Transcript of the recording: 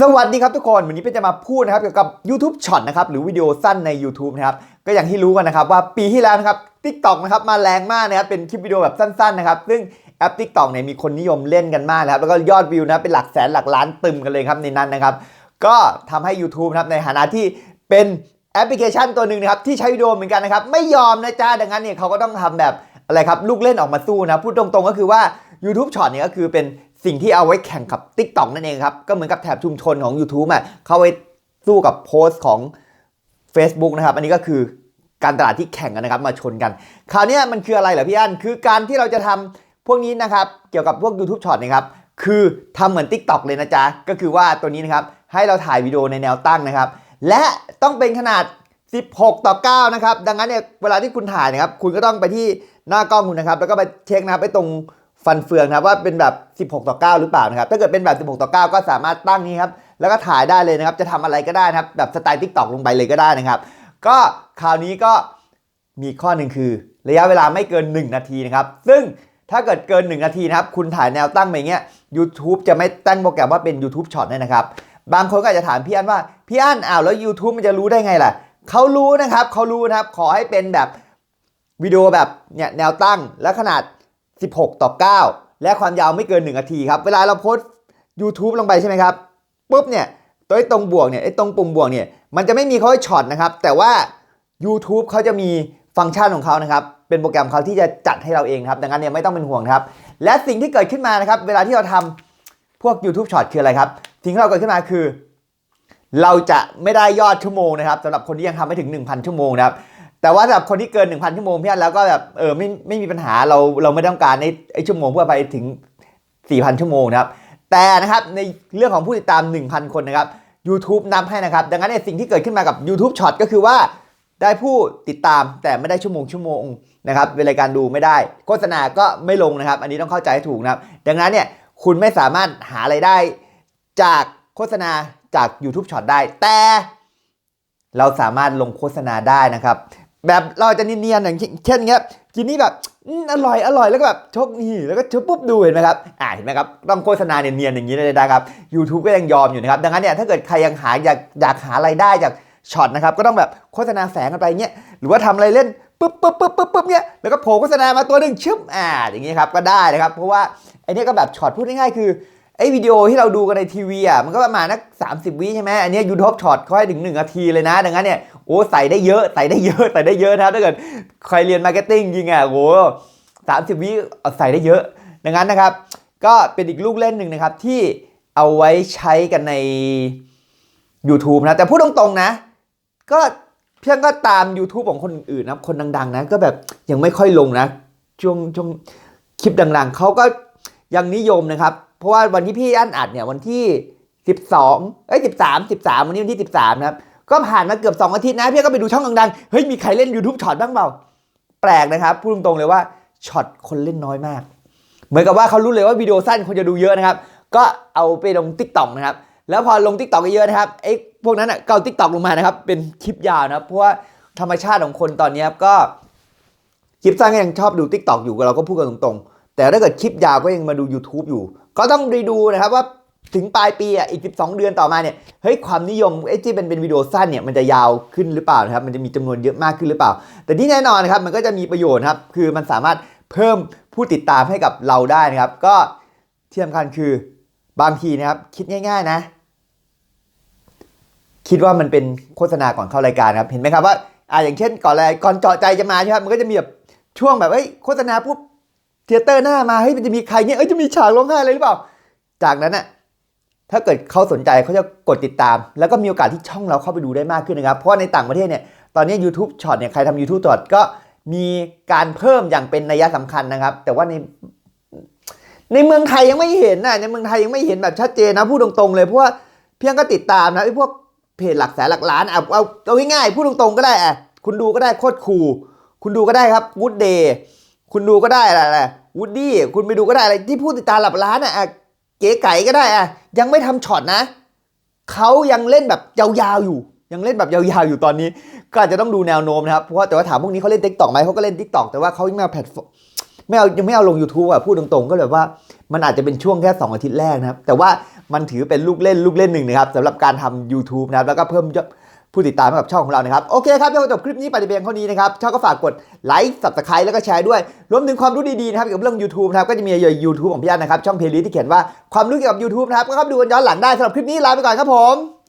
สวัสดีครับทุกคน วันนี้เป็นจะมาพูดนะครับเกี่ยวกับ YouTube Short นะครับหรือวิดีโอสั้นใน YouTube นะครับก็อย่างที่รู้กันนะครับว่าปีที่แล้วนะครับ TikTok นะครับมาแรงมากนะครับเป็นคลิปวิดีโอแบบสั้นๆนะครับซึ่งแอป TikTok เนี่ยมีคนนิยมเล่นกันมากนะครับแล้วก็ยอดวิวนะเป็นหลักแสนหลักล้านตึมกันเลยครับในนั้นนะครับก็ทำให้ YouTube นะครับในฐานะที่เป็นแอปพลิเคชันตัวหนึ่งนะครับที่ใช้วิดีโอเหมือนกันนะครับไม่ยอมนะจ้าดังนั้นเนี่ยเขาก็ต้องทำแบบอะไรครับลูกเล่นออกมาสู้นะพูดตรงๆก็คือว่า YouTube Short เนี่ยก็คือเป็น สิ่งที่เอาไว้แข่งกับ TikTok นั่นเองครับ ก็เหมือนกับแถบชุมชนของ YouTube อะเข้าไว้สู้กับโพสต์ของ Facebook นะครับ อันนี้ก็คือการตลาดที่แข่งกันนะครับมาชนกัน คราวนี้มันคืออะไรเหรอพี่อันคือการที่เราจะทำพวกนี้นะครับ เกี่ยวกับพวก YouTube Short นะครับ คือทำเหมือน TikTok เลยนะจ๊ะ ก็คือว่าตัวนี้นะครับ ให้เราถ่ายวิดีโอในแนวตั้งนะครับ และต้องเป็นขนาด 16 ต่อ 9 นะครับ ดังนั้นเนี่ยเวลาที่คุณถ่ายนะครับ คุณก็ต้องไปที่หน้ากล้องคุณนะครับ แล้วก็ไปเช็คนะครับไปตรง ฟันเฟืองนะครับว่าเป็นแบบ 16 ต่อ 9 หรือเปล่านะครับ ถ้าเกิดเป็นแบบ 16 ต่อ 9 ก็สามารถตั้งนี้ครับแล้วก็ถ่ายได้เลยนะครับ จะทำอะไรก็ได้นะครับ แบบสไตล์ TikTok ลงไปเลยก็ได้นะครับ ก็คราวนี้ก็มีข้อหนึ่งคือ ระยะเวลาไม่เกิน 1 นาทีนะครับ ซึ่งถ้าเกิดเกิน 1 นาทีนะครับ คุณถ่ายแนวตั้งไปอย่างเงี้ย YouTube จะไม่ตั้งโปรแกรมว่าเป็น YouTube Short เนี่ยนะครับ บางคนก็อาจจะถามพี่อันว่า พี่อันอ้าวแล้ว YouTube มันจะรู้ได้ไงล่ะเขารู้นะครับเขารู้นะครับ ขอให้เป็นแบบวิดีโอแบบเนี่ยแนวตั้งและขนาด 16 ต่อ 9 และความยาวไม่เกิน 1 นาทีครับ เวลาเราโพสต์ YouTube ลงไปใช่ไหมครับปุ๊บเนี่ยตัวไอ้ตรงบวกเนี่ยไอ้ตรงปุ่มบวกเนี่ยมันจะไม่มีเขาให้ช็อตนะครับแต่ว่า YouTube เขาจะมีฟังก์ชันของเขานะครับเป็นโปรแกรมเขาที่จะจัดให้เราเองครับดังนั้นเนี่ยไม่ต้องเป็นห่วงครับและสิ่งที่เกิดขึ้นมานะครับเวลาที่เราทำพวก YouTube Short คืออะไรครับสิ่งที่เราเกิดขึ้นมาคือ เราจะไม่ได้ยอดชั่วโมงนะครับสำหรับคนที่ยังทำไม่ถึง 1,000 ชั่วโมงนะครับ แต่ว่าสำหรับคนที่เกิน 1,000 ชั่วโมงพี่อันแล้วก็แบบเออไม่ไม่มีปัญหาเราเราไม่ต้องการไอ้ไอ้ชั่วโมงเพื่อไปถึง 4,000 ชั่วโมงนะครับแต่นะครับในเรื่องของผู้ติดตาม 1,000 คนนะครับ YouTube นับให้นะครับ ดังนั้นเนี่ยสิ่งที่เกิดขึ้นมากับ YouTube Short ก็คือว่าได้ผู้ติดตามแต่ไม่ได้ชั่วโมงชั่วโมงนะครับเวลาการดูไม่ได้ โฆษณาก็ไม่ลงนะครับ อันนี้ต้องเข้าใจให้ถูกนะครับ ดังนั้นเนี่ยคุณไม่สามารถหาไรายได้จากโฆษณาจาก YouTube Short ได้ แต่เราสามารถลงโฆษณาได้นะครับ แบบเราจะเนียนๆอย่างเช่นเงี้ยกินนี่แบบอร่อยอร่อยแล้วก็แบบชกนี่แล้วก็ชกปุ๊บดูเห็นไหมครับอ่าเห็นไหมครับต้องโฆษณาเนียนๆอย่างนี้เลยนะครับ YouTube ก็ยังยอมอยู่นะครับดังนั้นเนี่ยถ้าเกิดใครยังหาอยากอยากหารายได้จากช็อตนะครับก็ต้องแบบโฆษณาแฝงกันไปเงี้ยหรือว่าทำอะไรเล่นปุ๊บปุ๊บปุ๊บปุ๊บปุ๊บเนี้ยแล้วก็โผล่โฆษณามาตัวหนึ่งชึบอ่าอย่างงี้ครับก็ได้นะครับ เพราะว่าไอ้นี่ก็แบบช็อตพูดง่ายๆคือไอ้วิดีโอที่เราดูกันในทีวีอะมันก็ประมาณนัก30 วิใช่ไหมอันนี้ยูทูบช็อตเขาให้ถึง1นาทีเลยนะ ดังนั้นเนี่ยโอ้ใส่ได้เยอะใส่ได้เยอะใส่ได้เยอะนะครับถ้าเกิดใครเรียนมาร์เก็ตติ้งจริงอะโอ้สามสิบวิใส่ได้เยอะ ดังนั้นนะครับ ก็เป็นอีกลูกเล่นหนึ่งนะครับที่เอาไว้ใช้กันใน YouTube นะ แต่พูดตรงๆนะ ก็เพียงก็ตาม YouTube ของคนอื่นนะครับคนดัง ๆ นะ ก็แบบยังไม่ค่อยลงนะช่วงช่วงคลิปดังๆ เขาก็ยังนิยมนะครับ เพราะว่าวันที่พี่อั้นอัดเนี่ยวันที่ 12 เอ้ย 13 13 วันนี้วันที่ 13 นะครับ ก็ผ่านมาเกือบ 2 อาทิตย์นะพี่ก็ไปดูช่องดังๆ เฮ้ยมีใครเล่น YouTube ช็อตบ้างเปล่า แปลกนะครับ พูดตรงๆเลยว่าช็อตคนเล่นน้อยมาก เหมือนกับว่าเขารู้เลยว่าวิดีโอสั้นคนจะดูเยอะนะครับ ก็เอาไปลง t ิ k t o k นะครับ แล้วพอลง t ิ k t o k เยอะนะครับไอ้พวกนั้นอะก็เอา t ิ k t o k ลงมานะครับ เป็นคลิปยาวนะครับ เพราะว่าธรรมชาติของคนตอนนี้ก็คลิปสั้นก็ยังชอบดู t ิ k t o k อยู่เราก็พูดกันตรงๆ แต่ถ้าเกิดคลิปยาวก็ยังมาดู YouTube อยู่ ก็ต้องดูนะครับว่า ถึงปลายปีอะอีก 12 เดือนต่อมาเนี่ยเฮ้ยความนิยมไอ้ที่เป็นเป็นวิดีโอสั้นเนี่ยมันจะยาวขึ้นหรือเปล่านะครับมันจะมีจำนวนเยอะมากขึ้นหรือเปล่า แต่ที่แน่นอนนะครับมันก็จะมีประโยชน์ครับคือมันสามารถเพิ่มผู้ติดตามให้กับเราได้นะครับ ก็ที่สำคัญคือบางทีนะครับคิดง่าย ๆนะ คิดว่ามันเป็นโฆษณาก่อนเข้ารายการครับเห็นไหมครับว่าอ่าอย่างเช่นก่อนอะไรก่อนเจาะใจจะมาใช่ไหมครับมันก็จะมีแบบช่วงแบบเอ้ยโฆษณาปุ๊บเทเตอร์หน้ามาเฮ้ยมันจะมีใครเนี่ยเอ้ยจะมีฉากร้องไห้อะไรหรือเปล่า จากนั้นน่ะ ถ้าเกิดเขาสนใจเขาจะกดติดตาม แล้วก็มีโอกาสที่ช่องเราเข้าไปดูได้มากขึ้นนะครับ เพราะในต่างประเทศเนี่ยตอนนี้ YouTube Short เนี่ยใครทำ YouTube Short ก็มีการเพิ่มอย่างเป็นนัยสำคัญนะครับ แต่ว่าในในเมืองไทยยังไม่เห็นนะในเมืองไทยยังไม่เห็นแบบชัดเจนนะพูดตรงๆเลยเพราะว่าเพียงก็ติดตามนะไอ้พวกเพจหลักแสนหลักล้านอะเอาเอาง่ายๆพูดตรงๆก็ได้อะคุณดูก็ได้โคตรคูคุณดูก็ได้ครับวูดเดย์คุณดูก็ได้อะไรวูดดี้คุณไปดูก็ได้อะไรที่ผู้ติดตามหลักล้านอะอะ เก๋ไก่ก็ได้อะยังไม่ทำช็อตนะเขายังเล่นแบบยาวๆอยู่ ยังเล่นแบบยาวๆอยู่ตอนนี้ ก็อาจจะต้องดูแนวโน้มนะครับเพราะว่าแต่ว่าถามพวกนี้เขาเล่นทิกตอกไหมเขาก็เล่นทิกตอกแต่ว่าเขาไม่เอาแพลตฟอร์มไม่เอายังไม่เอาลง YouTube อะพูดตรงๆ ก็เลยว่ามันอาจจะเป็นช่วงแค่ 2 อาทิตย์แรกนะครับ แต่ว่ามันถือเป็นลูกเล่นลูกเล่นหนึ่งนะครับสำหรับการทำ YouTube นะครับแล้วก็เพิ่ม ผู้ติดตามให้กับช่องของเรานะครับ โอเคครับเดี๋ยวจบคลิปนี้ไปแต่เพียงเท่านี้นะครับช่องก็ฝากกดไลค์ subscribe แล้วก็แชร์ด้วย รวมถึงความรู้ดีๆนะครับเกี่ยวกับเรื่อง YouTube นะครับก็จะมีใน YouTube ของพี่อันนะครับช่องเพลย์ลิสที่เขียนว่าความรู้เกี่ยวกับ YouTube นะครับก็เข้าไปดูกันย้อนหลังได้สำหรับคลิปนี้ลาไปก่อนครับผม